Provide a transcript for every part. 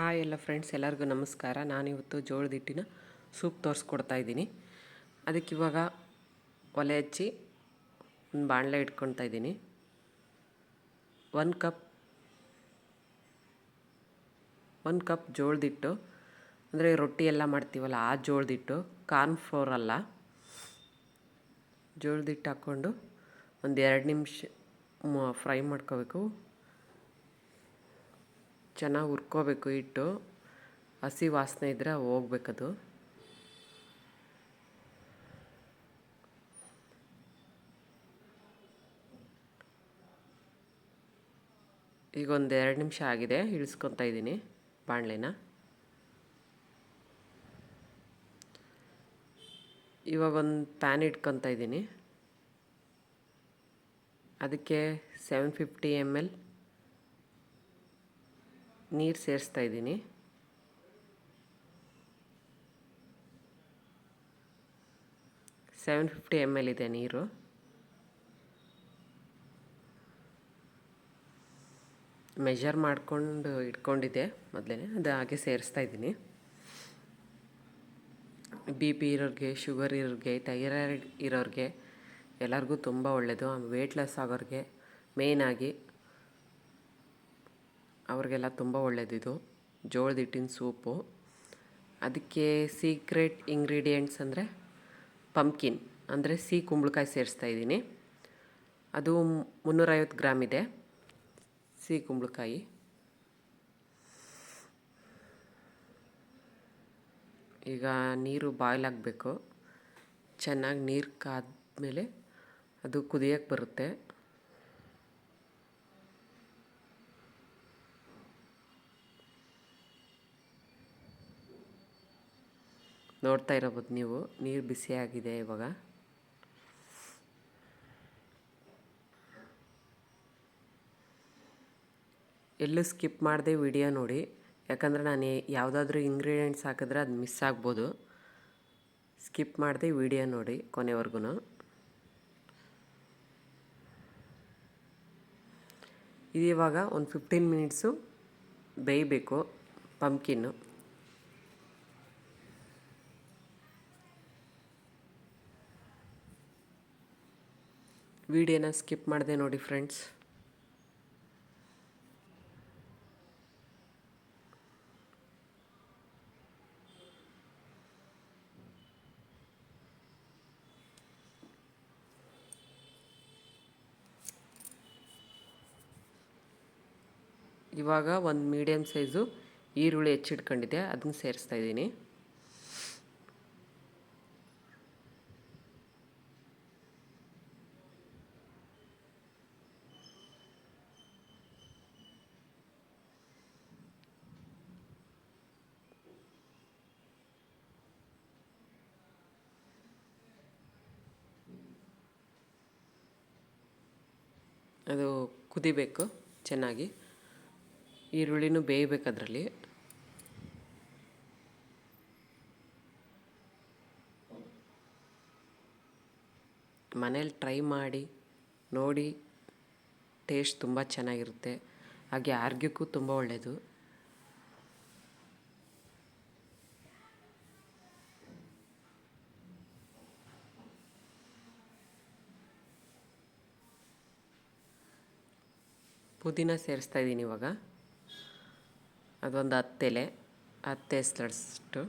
Hi ಎಲ್ಲ friends, ಎಲ್ಲರಿಗೂ ನಮಸ್ಕಾರ. ನಾನಿವತ್ತು ಜೋಳದ ಹಿಟ್ಟಿನ ಸೂಪ್ ತೋರಿಸ್ಕೊಡ್ತಾ ಇದ್ದೀನಿ. ಅದಕ್ಕೆ ಇವಾಗ ಒಲೆ ಹಚ್ಚಿ ಒಂದು ಬಾಣಲೆ ಇಟ್ಕೊತಾ ಇದ್ದೀನಿ. ಒಂದು ಕಪ್ ಒಂದು ಕಪ್ ಜೋಳದ ಹಿಟ್ಟು ಅಂದರೆ ರೊಟ್ಟಿ ಎಲ್ಲ ಮಾಡ್ತೀವಲ್ಲ ಆ ಜೋಳದ ಹಿಟ್ಟು ಕಾರ್ನ್ ಫ್ಲೋರ್ ಅಲ್ಲ ಜೋಳದ ಹಿಟ್ಟು ಹಾಕ್ಕೊಂಡು ಒಂದು ಎರಡು ನಿಮಿಷ ಫ್ರೈ ಮಾಡ್ಕೋಬೇಕು. ಚೆನ್ನಾಗಿ ಹುರ್ಕೋಬೇಕು ಹಿಟ್ಟು. ಹಸಿ ವಾಸನೆ ಇದ್ದರೆ ಹೋಗ್ಬೇಕದು. ಈಗ ಒಂದು ಎರಡು ನಿಮಿಷ ಆಗಿದೆ, ಇಳಿಸ್ಕೊತಾ ಇದ್ದೀನಿ ಬಾಣಲೆನ. ಇವಾಗ ಒಂದು ಪ್ಯಾನ್ ಇಟ್ಕೊತಾ ಇದ್ದೀನಿ. ಅದಕ್ಕೆ ಸೆವೆನ್ ಫಿಫ್ಟಿ ಎಂ ಎಲ್ ನೀರು ಸೇರಿಸ್ತಾ ಇದ್ದೀನಿ. ಸೆವೆನ್ ಫಿಫ್ಟಿ ಎಂ ಎಲ್ ಇದೆ ನೀರು. ಮೆಷರ್ ಮಾಡಿಕೊಂಡು ಇಟ್ಕೊಂಡಿದ್ದೆ ಮೊದಲೇ ಅದು ಹಾಗೆ ಸೇರಿಸ್ತಾ ಇದ್ದೀನಿ. ಬಿ ಪಿ ಇರೋರಿಗೆ ಶುಗರ್ ಇರೋರಿಗೆ ಥೈರಾಯ್ಡ್ ಇರೋರಿಗೆ ಎಲ್ಲರಿಗೂ ತುಂಬ ಒಳ್ಳೆಯದು ವೆಯ್ಟ್ ಲಾಸ್ ಆಗೋರಿಗೆ ಮೇಯ್ನಾಗಿ ಅವ್ರಿಗೆಲ್ಲ ತುಂಬ ಒಳ್ಳೆಯದಿದು ಜೋಳದ ಹಿಟ್ಟಿನ ಸೂಪು. ಅದಕ್ಕೆ ಸೀಕ್ರೆಟ್ ಇಂಗ್ರೀಡಿಯೆಂಟ್ಸ್ ಅಂದರೆ ಪಂಪ್ಕಿನ್ ಅಂದರೆ ಸಿಹಿ ಕುಂಬಳಕಾಯಿ ಸೇರಿಸ್ತಾ ಇದ್ದೀನಿ. ಅದು ಮುನ್ನೂರೈವತ್ತು ಗ್ರಾಮ್ ಇದೆ. ಸಿಹಿ ಕುಂಬಳಕಾಯಿ. ಈಗ ನೀರು ಬಾಯ್ಲ್ ಆಗಬೇಕು. ಚೆನ್ನಾಗಿ ನೀರು ಕಾದ್ಮೇಲೆ ಅದು ಕುದಿಯೋಕ್ಕೆ ಬರುತ್ತೆ. ನೋಡ್ತಾ ಇರಬಹುದು ನೀವು. ನೀರು ಬಿಸಿಯಾಗಿದೆ ಇವಾಗ. ಎಲ್ಲೂ ಸ್ಕಿಪ್ ಮಾಡದೆ ವಿಡಿಯೋ ನೋಡಿ. ಯಾಕಂದರೆ ನಾನು ಯಾವುದಾದ್ರೂ ಇಂಗ್ರೀಡಿಯೆಂಟ್ಸ್ ಹಾಕಿದ್ರೆ ಅದು ಮಿಸ್ ಆಗ್ಬೋದು. ಸ್ಕಿಪ್ ಮಾಡದೆ ವಿಡಿಯೋ ನೋಡಿ ಕೊನೆವರೆಗೂ ಇದು ಇವಾಗ ಒಂದು ಫಿಫ್ಟೀನ್ ಮಿನಿಟ್ಸು ಬೇಯಬೇಕು ಪಂಪ್ಕಿನ್ನು ವಿಡಿಯೋನ ಸ್ಕಿಪ್ ಮಾಡಿದೆ ನೋಡಿ ಫ್ರೆಂಡ್ಸ್. ಇವಾಗ ಒಂದು ಮೀಡಿಯಮ್ ಸೈಜು ಈರುಳ್ಳಿ ಹೆಚ್ಚಿಟ್ಕೊಂಡಿದ್ದೆ ಅದನ್ನ ಸೇರಿಸ್ತಾ ಇದ್ದೀನಿ. ಅದು ಕುದಿಬೇಕು ಚೆನ್ನಾಗಿ. ಈರುಳ್ಳಿನೂ ಬೇಯಬೇಕು ಅದರಲ್ಲಿ. ಮನೇಲಿ ಟ್ರೈ ಮಾಡಿ, ನೋಡಿ, ಟೇಸ್ಟ್ ತುಂಬ ಚೆನ್ನಾಗಿರುತ್ತೆ. ಹಾಗೆ ಆರೋಗ್ಯಕ್ಕೂ ತುಂಬ ಒಳ್ಳೆಯದು. ಪುದೀನ ಸೇರಿಸ್ತಾ ಇದ್ದೀನಿ ಇವಾಗ. ಅದೊಂದು ಹತ್ತೆಲೆ ಹತ್ತು ಎಸ್ಲಷ್ಟು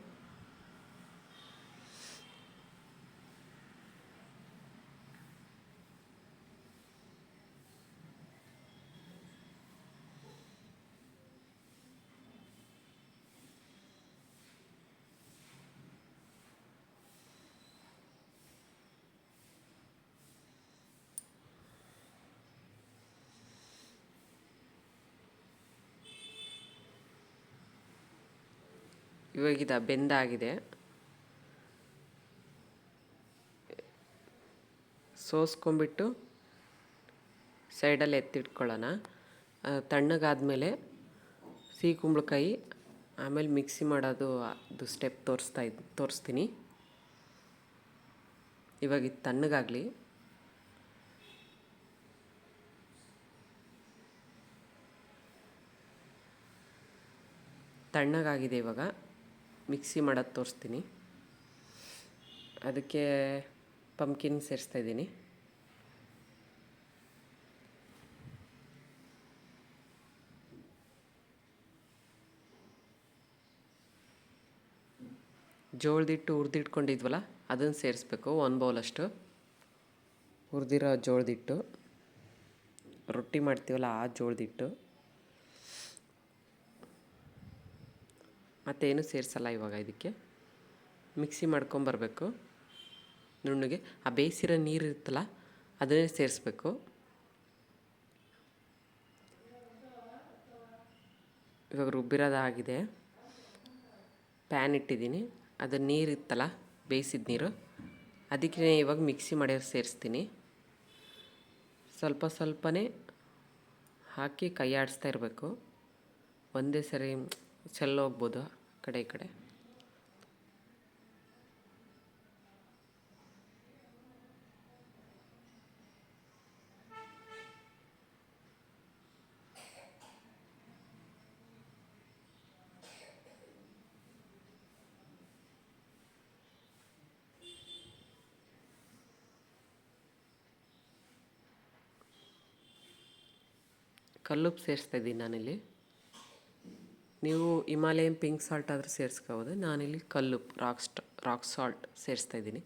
ಇವಾಗಿದ ಬೆಂದಾಗಿದೆ. ಸೋಸ್ಕೊಂಬಿಟ್ಟು ಸೈಡಲ್ಲಿ ಎತ್ತಿಟ್ಕೊಳ್ಳೋಣ. ತಣ್ಣಗಾದಮೇಲೆ ಸಿಹಿ ಕುಂಬಳಕಾಯಿ ಆಮೇಲೆ ಮಿಕ್ಸಿ ಮಾಡೋದು, ಅದು ಸ್ಟೆಪ್ ತೋರಿಸ್ತಾ ಇದ್ದು ತೋರಿಸ್ತೀನಿ. ಇವಾಗ ಇದು ತಣ್ಣಗಾಗಲಿ. ತಣ್ಣಗಾಗಿದೆ ಇವಾಗ. ಮಿಕ್ಸಿ ಮಾಡೋದು ತೋರಿಸ್ತೀನಿ. ಅದಕ್ಕೆ ಪಂಪ್ಕಿನ್ ಸೇರಿಸ್ತಾ ಇದ್ದೀನಿ. ಜೋಳದಿಟ್ಟು ಹುರಿದಿಟ್ಕೊಂಡಿದ್ವಲ್ಲ, ಅದನ್ನು ಸೇರಿಸ್ಬೇಕು ಒಂದು ಬೌಲಷ್ಟು ಹುರಿದಿರೋ ಜೋಳದಿಟ್ಟು, ರೊಟ್ಟಿ ಮಾಡ್ತೀವಲ್ಲ ಆ ಜೋಳದಿಟ್ಟು. ಮತ್ತೇನು ಸೇರಿಸಲ್ಲ ಇವಾಗ ಇದಕ್ಕೆ. ಮಿಕ್ಸಿ ಮಾಡ್ಕೊಂಬರ್ಬೇಕು ನುಣ್ಣಗೆ, ಆ ಬೇಯಿಸಿರೋ ನೀರು ಇರುತ್ತಲ್ಲ, ಅದನ್ನೇ ಸೇರಿಸ್ಬೇಕು. ಇವಾಗ ರುಬ್ಬಿರೋದಾಗಿದೆ ಪ್ಯಾನ್ ಇಟ್ಟಿದ್ದೀನಿ. ಅದು ನೀರು ಇತ್ತಲ್ಲ, ಬೇಯಿಸಿದ ನೀರು. ಅದಕ್ಕೆ ಇವಾಗ ಮಿಕ್ಸಿ ಮಾಡಿ ಸೇರಿಸ್ತೀನಿ. ಸ್ವಲ್ಪ ಸ್ವಲ್ಪನೇ ಹಾಕಿ ಕೈ ಆಡಿಸ್ತಾ ಇರಬೇಕು. ಒಂದೇ ಸರಿ ಚೆಲ್ಲೋಗ್ಬೋದು ಕಡೆ ಈ ಕಡೆ. ಕಲ್ಲುಪ್ಪು ಸೇರಿಸ್ತಾ ಇದ್ದೀನಿ ನಾನಿಲ್ಲಿ. ನೀವು ಹಿಮಾಲಯನ್ ಪಿಂಕ್ ಸಾಲ್ಟ್ ಆದರೂ ಸೇರಿಸ್ಕೋಬೋದು. ನಾನಿಲ್ಲಿ ಕಲ್ಲು ರಾಕ್ ರಾಕ್ ಸಾಲ್ಟ್ ಸೇರಿಸ್ತಾ ಇದ್ದೀನಿ.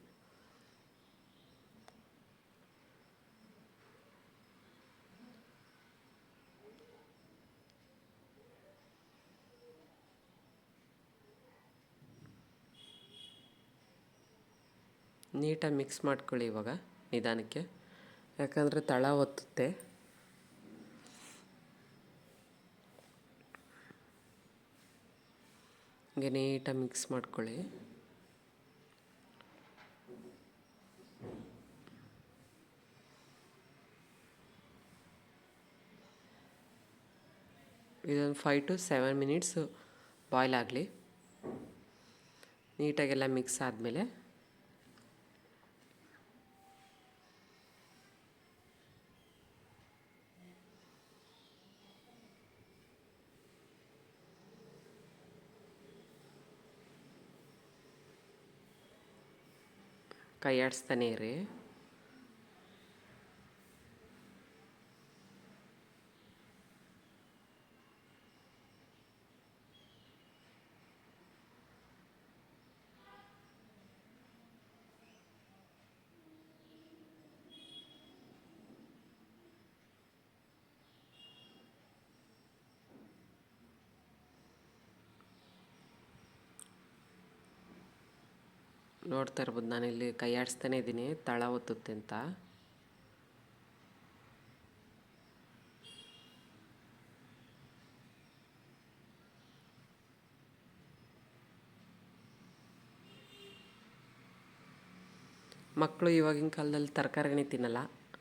ನೀಟಾಗಿ ಮಿಕ್ಸ್ ಮಾಡ್ಕೊಳ್ಳಿ ಇವಾಗ ನಿಧಾನಕ್ಕೆ. ಯಾಕಂದರೆ ತಳ ಒತ್ತುತ್ತೆ. ಹಂಗೆ ನೀಟಾಗಿ ಮಿಕ್ಸ್ ಮಾಡ್ಕೊಳ್ಳಿ. ಇದೊಂದು five to seven minutes boil ಆಗಲಿ. ನೀಟಾಗೆಲ್ಲ ಮಿಕ್ಸ್ ಆದಮೇಲೆ ಕೈ ರೀ ಇರಿ. ನೋಡ್ತಾ ಇರ್ಬೋದು. ನಾನಿಲ್ಲಿ ಕೈ ಆಡಿಸ್ತಾನೆ ಇದ್ದೀನಿ. ತಳ ಒತ್ತುತ್ತೆ ಅಂತ. ಮಕ್ಕಳು ಇವಾಗಿನ ಕಾಲದಲ್ಲಿ ತರಕಾರಿನೇ ತಿನ್ನಲ್ಲ.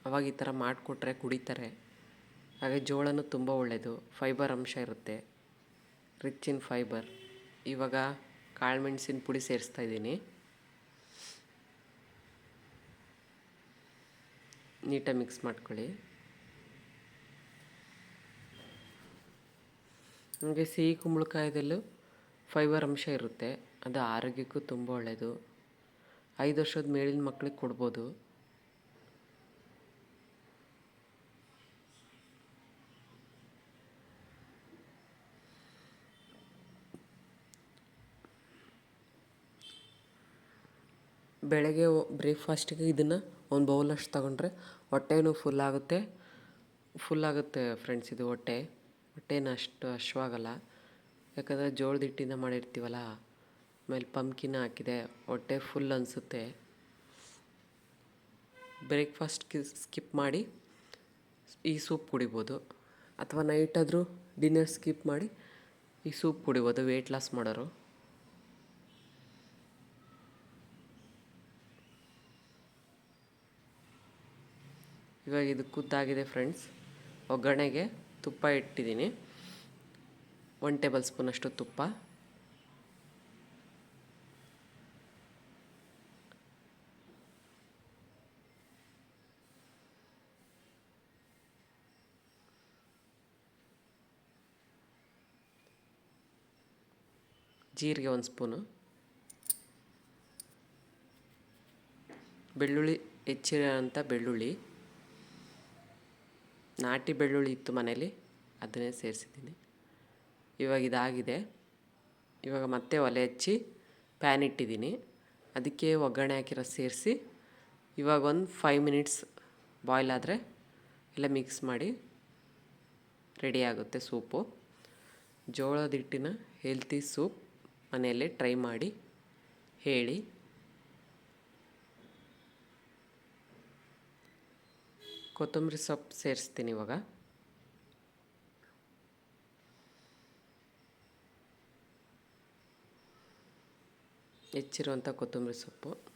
ಅವಾಗ ಈ ಥರ ಮಾಡಿಕೊಟ್ರೆ ಕುಡಿತಾರೆ. ಹಾಗೆ ಜೋಳನೂ ತುಂಬ ಒಳ್ಳೆಯದು ಫೈಬರ್ ಅಂಶ ಇರುತ್ತೆ. Rich in fibre. ಇವಾಗ ಕಾಳುಮೆಣ್ಸಿನ ಪುಡಿ ಸೇರಿಸ್ತಾ ಇದ್ದೀನಿ. ನೀಟಾಗಿ ಮಿಕ್ಸ್ ಮಾಡ್ಕೊಳ್ಳಿ. ಹಾಗೆ ಸಿಹಿ ಕುಂಬಳಕಾಯದಲ್ಲೂ ಫೈಬರ್ ಅಂಶ ಇರುತ್ತೆ. ಅದು ಆರೋಗ್ಯಕ್ಕೂ ತುಂಬ ಒಳ್ಳೆಯದು ಐದು ವರ್ಷದ ಮೇಲಿನ ಮಕ್ಕಳಿಗೆ ಕೊಡ್ಬೋದು. ಬೆಳಗ್ಗೆ ಬ್ರೇಕ್ಫಾಸ್ಟಿಗೆ ಇದನ್ನು ಒಂದು ಬೌಲಷ್ಟು ತಗೊಂಡ್ರೆ ಹೊಟ್ಟೆನೂ ಫುಲ್ ಆಗುತ್ತೆ. ಫುಲ್ ಆಗುತ್ತೆ ಫ್ರೆಂಡ್ಸ್ ಇದು ಹೊಟ್ಟೆ. ಹೊಟ್ಟೆನ ಅಷ್ಟು ಹಶ್ವಾಗಲ್ಲ. ಯಾಕಂದರೆ ಜೋಳದ ಹಿಟ್ಟಿಂದ ಮಾಡಿರ್ತೀವಲ್ಲ, ಆಮೇಲೆ ಪಂಪ್ಕಿನ ಹಾಕಿದೆ, ಹೊಟ್ಟೆ ಫುಲ್ ಅನಿಸುತ್ತೆ. ಬ್ರೇಕ್ಫಾಸ್ಟ್ ಸ್ಕಿಪ್ ಮಾಡಿ ಈ ಸೂಪ್ ಕುಡಿಬೋದು. ಅಥವಾ ನೈಟ್ ಆದರೂ ಡಿನ್ನರ್ ಸ್ಕಿಪ್ ಮಾಡಿ ಈ ಸೂಪ್ ಕುಡಿಬೋದು ವೆಯ್ಟ್ ಲಾಸ್ ಮಾಡೋರು. ಇವಾಗ ಇದು ಕುದ್ದಾಗಿದೆ ಫ್ರೆಂಡ್ಸ್ ಒಗ್ಗರಣೆಗೆ ತುಪ್ಪ ಇಟ್ಟಿದ್ದೀನಿ. ಒನ್ ಟೇಬಲ್ ಸ್ಪೂನಷ್ಟು ತುಪ್ಪ. ಜೀರಿಗೆ ಒಂದು ಸ್ಪೂನು. ಬೆಳ್ಳುಳ್ಳಿ ಹೆಚ್ಚಿರೋಂಥ ಬೆಳ್ಳುಳ್ಳಿ. ನಾಟಿ ಬೆಳ್ಳುಳ್ಳಿ ಇತ್ತು ಮನೇಲಿ ಅದನ್ನೇ ಸೇರಿಸಿದ್ದೀನಿ. ಇವಾಗ ಇದಾಗಿದೆ. ಇವಾಗ ಮತ್ತೆ ಒಲೆ ಹಚ್ಚಿ ಪ್ಯಾನ್ ಇಟ್ಟಿದ್ದೀನಿ. ಅದಕ್ಕೆ ಒಗ್ಗರಣೆ ಹಾಕಿರೋ ಸೇರಿಸಿ, ಇವಾಗ ಒಂದು ಫೈವ್ ಮಿನಿಟ್ಸ್ ಬಾಯ್ಲ್ ಆದರೆ ಎಲ್ಲ ಮಿಕ್ಸ್ ಮಾಡಿ ರೆಡಿ ಆಗುತ್ತೆ ಸೂಪು. ಜೋಳದ ಹಿಟ್ಟಿನ ಹೆಲ್ತಿ ಸೂಪ್ ಮನೆಯಲ್ಲೇ ಟ್ರೈ ಮಾಡಿ, ಹೇಳಿ. ಕೊತ್ತಂಬರಿ ಸೊಪ್ಪು ಸೇರಿಸ್ತೀನಿ ಇವಾಗ. ಹೆಚ್ಚಿರುವಂಥ ಕೊತ್ತಂಬರಿ ಸೊಪ್ಪು.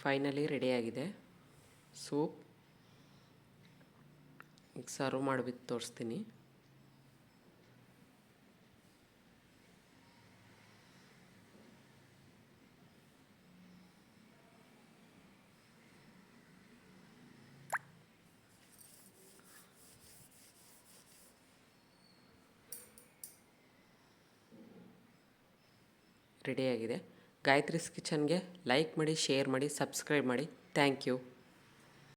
ಫೈನಲಿ ರೆಡಿಯಾಗಿದೆ ಸೂಪ್ ಈಗ ಸರ್ವ್ ಮಾಡಿಬಿಟ್ಟು ತೋರಿಸ್ತೀನಿ. ರೆಡಿಯಾಗಿದೆ ಗಾಯತ್ರಿಸ್ ಕಿಚನ್ಗೆ ಲೈಕ್ ಮಾಡಿ ಶೇರ್ ಮಾಡಿ ಸಬ್ಸ್ಕ್ರೈಬ್ ಮಾಡಿ. Thank you.